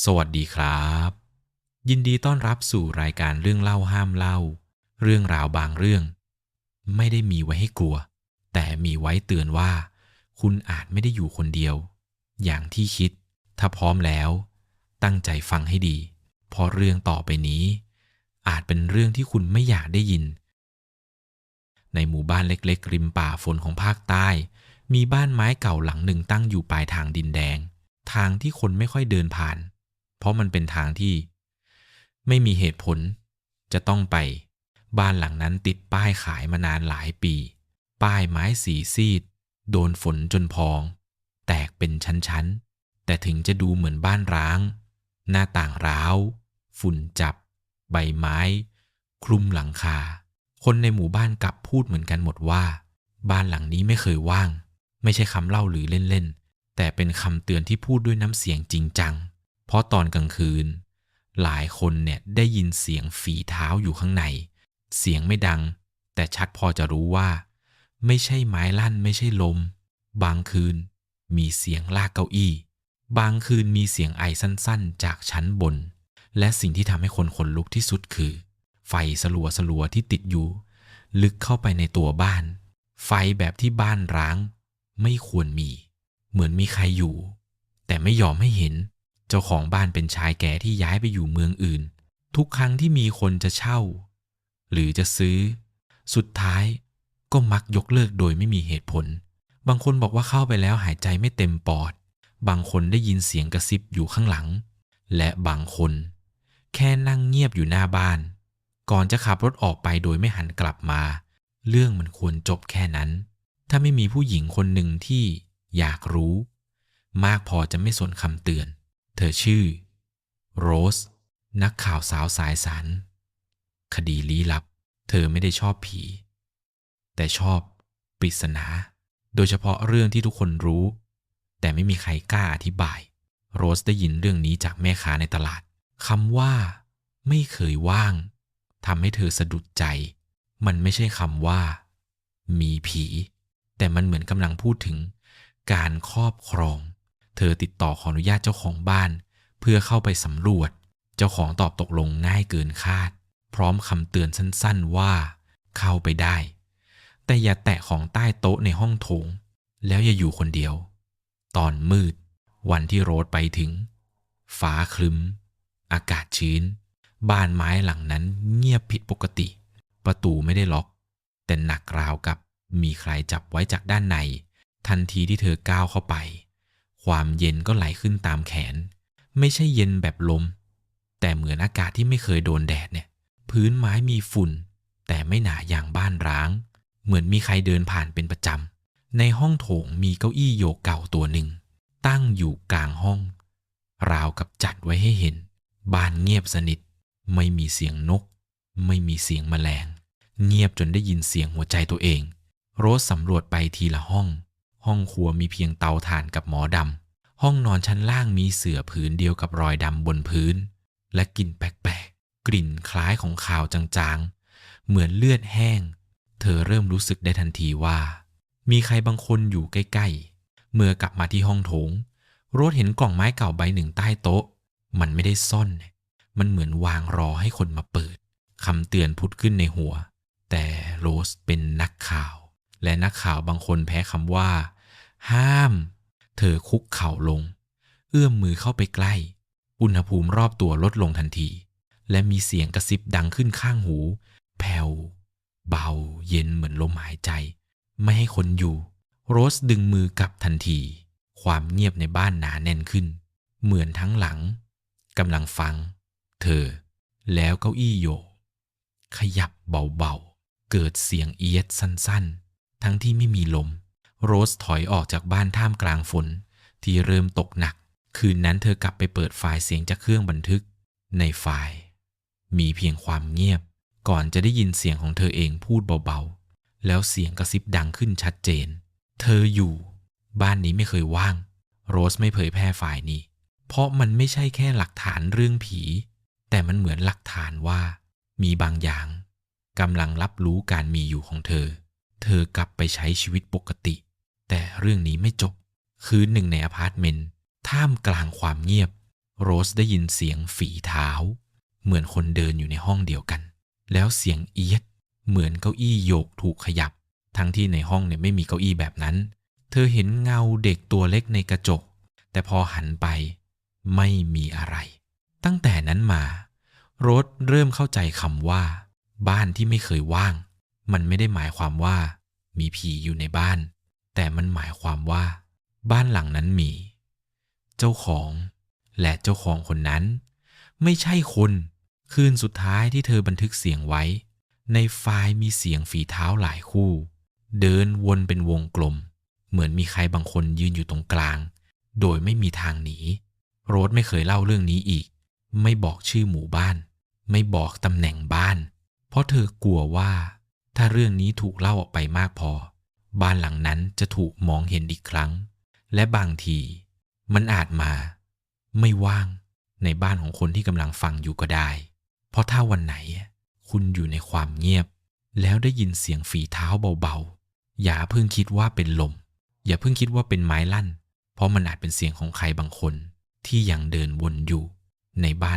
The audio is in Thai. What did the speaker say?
สวัสดีครับ ยินดีต้อนรับสู่รายการเรื่องเล่าห้ามเล่า เรื่องราวบางเรื่อง ไม่ได้มีไว้ให้กลัว แต่มีไว้เตือนว่า คุณอาจไม่ได้อยู่คนเดียว อย่างที่คิด ถ้าพร้อมแล้ว ตั้งใจฟังให้ดี เพราะเรื่องต่อไปนี้ อาจเป็นเรื่องที่คุณไม่อยากได้ยิน ในหมู่บ้านเล็กๆ ริมป่าฝนของภาคใต้ มีบ้านไม้เก่าหลังหนึ่งตั้งอยู่ปลายทางดินแดง ทางที่คนไม่ค่อยเดินผ่าน เพราะมันเป็นทางที่ไม่มีเหตุผลจะต้องไป บ้านหลังนั้นติดป้ายขายมานานหลายปี ป้ายไม้สีซีด โดนฝนจนพอง แตกเป็นชั้นๆ แต่ถึงจะดูเหมือนบ้านร้าง หน้าต่างร้าว ฝุ่นจับ ใบไม้ คลุมหลังคา คนในหมู่บ้านกลับพูดเหมือนกันหมดว่า บ้านหลังนี้ไม่เคยว่าง ไม่ใช่คำเล่าหรือเล่นๆ แต่เป็นคำเตือนที่พูดด้วยน้ำเสียงจริงจัง เพราะตอนกลางคืน หลายคนเนี่ยได้ยินเสียงฝีเท้าอยู่ข้างใน เสียงไม่ดัง แต่ชัดพอจะรู้ว่า ไม่ใช่ไม้ลั่นไม่ใช่ลม บางคืนมีเสียงลากเก้าอี้ บางคืนมีเสียงไอสั้นๆ จากชั้นบน และสิ่งที่ทำให้คนขนลุกที่สุดคือ ไฟสลัวสลัวที่ติดอยู่ ลึกเข้าไปในตัวบ้าน ไฟแบบที่บ้านร้าง ไม่ควรมี เหมือนมีใครอยู่ แต่ไม่ยอมให้เห็น เจ้าของบ้านเป็นชายแก่ที่ย้ายไปอยู่เมืองอื่น ทุกครั้งที่มีคนจะเช่า หรือจะซื้อ สุดท้ายก็มักยกเลิกโดยไม่มีเหตุผล บางคนบอกว่าเข้าไปแล้วหายใจไม่เต็มปอด บางคนได้ยินเสียงกระซิบอยู่ข้างหลัง และบางคน แค่นั่งเงียบอยู่หน้าบ้าน ก่อนจะขับรถออกไปโดยไม่หันกลับมา เรื่องมันควรจบแค่นั้น ถ้าไม่มีผู้หญิงคนหนึ่งที่อยากรู้ มากพอจะไม่สนคำเตือน เธอชื่อ โรส นักข่าวสาวสายสารคดีลี้ลับ เธอไม่ได้ชอบผี แต่ชอบปริศนา โดยเฉพาะเรื่องที่ทุกคนรู้ แต่ไม่มีใครกล้าอธิบาย โรสได้ยินเรื่องนี้จากแม่ค้าในตลาดคำว่า ไม่เคยว่างทำให้เธอสะดุดใจ มันไม่ใช่คำว่า มีผี แต่มันเหมือนกำลังพูดถึง การครอบครอง เธอติดต่อขออนุญาตเจ้าของบ้าน เพื่อเข้าไปสำรวจ เจ้าของตอบตกลงง่ายเกินคาด พร้อมคำเตือนสั้นๆว่า เข้าไปได้ แต่อย่าแตะของใต้โต๊ะในห้องโถง แล้วอย่าอยู่คนเดียว ตอนมืด วันที่โรดไปถึง ฟ้าครึ้ม อากาศชื้น บ้านไม้หลังนั้นเงียบผิดปกติ ประตูไม่ได้ล็อก แต่หนักราวกับมีใครจับไว้จากด้านใน ทันทีที่เธอก้าวเข้าไป ความเย็นก็ไหลขึ้นตามแขน ไม่ใช่เย็นแบบลม แต่เหมือนอากาศที่ไม่เคยโดนแดดเนี่ย พื้นไม้มีฝุ่น แต่ไม่หนาอย่างบ้านร้าง เหมือนมีใครเดินผ่านเป็นประจำ ในห้องโถงมีเก้าอี้โยกเก่าตัวหนึ่ง ตั้งอยู่กลางห้อง ราวกับจัดไว้ให้เห็น บ้านเงียบสนิท ไม่มีเสียงนก ไม่มีเสียงแมลง เงียบจนได้ยินเสียงหัวใจตัวเอง โรสสำรวจไปทีละห้อง ห้องครัวมีเพียงเตาถ่านกับหมอดำ ห้องนอนชั้นล่างมีเสื่อผืนเดียวกับรอยดำบนพื้น และกลิ่นแปลกๆ กลิ่นคล้ายของข่าวจางๆ เหมือนเลือดแห้ง เธอเริ่มรู้สึกได้ทันทีว่า มีใครบางคนอยู่ใกล้ๆ เมื่อกลับมาที่ห้องโถง โรสเห็นกล่องไม้เก่าใบหนึ่งใต้โต๊ะ มันไม่ได้ซ่อน มันเหมือนวางรอให้คนมาเปิดคำเตือนพุดขึ้นในหัว แต่โรสเป็นนักข่าว และนักข่าวบางคนแพ้คำว่า ห้าม เธอคุกเข่าลง เอื้อมมือเข้าไปใกล้ อุณหภูมิรอบตัวลดลงทันที และมีเสียงกระซิบดังขึ้นข้างหู แผ่ว เบา เย็นเหมือนลมหายใจ ไม่ให้คนอยู่ โรสดึงมือกลับทันที ความเงียบในบ้านหนาแน่นขึ้น เหมือนทั้งหลังกำลังฟัง เธอ แล้วเก้าอี้โยกขยับเบาๆ เกิดเสียงเอียดสั้นๆ ทั้งที่ไม่มีลม โรสถอยออกจากบ้านท่ามกลางฝน ที่เริ่มตกหนัก คืนนั้นเธอกลับไปเปิดไฟล์เสียงจากเครื่องบันทึก ในไฟล์มีเพียงความเงียบ ก่อนจะได้ยินเสียงของเธอเองพูดเบาๆ แล้วเสียงกระซิบดังขึ้นชัดเจน เธออยู่ บ้านนี้ไม่เคยว่าง โรสไม่เผยแพร่ไฟล์นี้ เพราะมันไม่ใช่แค่หลักฐานเรื่องผี แต่มันเหมือนหลักฐานว่า มีบางอย่างกำลังรับรู้การมีอยู่ของเธอ เธอกลับไปใช้ชีวิตปกติ แต่เรื่องนี้ไม่จบ คืนหนึ่งในอพาร์ตเมนต์ท่ามกลางความเงียบ โรสได้ยินเสียงฝีเท้า เหมือนคนเดินอยู่ในห้องเดียวกัน แล้วเสียงเอียด เหมือนเก้าอี้โยกถูกขยับ ทั้งที่ในห้องเนี่ยไม่มีเก้าอี้แบบนั้น เธอเห็นเงาเด็กตัวเล็กในกระจก แต่พอหันไปไม่มีอะไร ตั้งแต่นั้นมา โรสเริ่มเข้าใจคำว่า บ้านที่ไม่เคยว่าง มันไม่ได้หมายความว่า มีผีอยู่ในบ้าน แต่มันหมายความว่า บ้านหลังนั้นมี เจ้าของ และเจ้าของคนนั้น ไม่ใช่คนคืนสุดท้ายที่เธอบันทึกเสียงไว้ ในไฟล์มีเสียงฝีเท้าหลายคู่ เดินวนเป็นวงกลม เหมือนมีใครบางคนยืนอยู่ตรงกลาง โดยไม่มีทางหนีโรสไม่เคยเล่าเรื่องนี้อีก ไม่บอกชื่อหมู่บ้าน ไม่บอกตำแหน่งบ้าน เพราะเธอกลัวว่า ถ้าเรื่องนี้ถูกเล่าออกไปมากพอ บ้านหลังนั้นจะถูกมองเห็นอีกครั้ง และบางที มันอาจมา ไม่ว่างในบ้านของคนที่กำลังฟังอยู่ก็ได้ เพราะถ้าวันไหน คุณอยู่ในความเงียบ แล้วได้ยินเสียงฝีเท้าเบาๆ อย่าเพิ่งคิดว่าเป็นลม อย่าเพิ่งคิดว่าเป็นไม้ลั่น เพราะมันอาจเป็นเสียงของใครบางคนที่ยังเดินวนอยู่ในบ้าน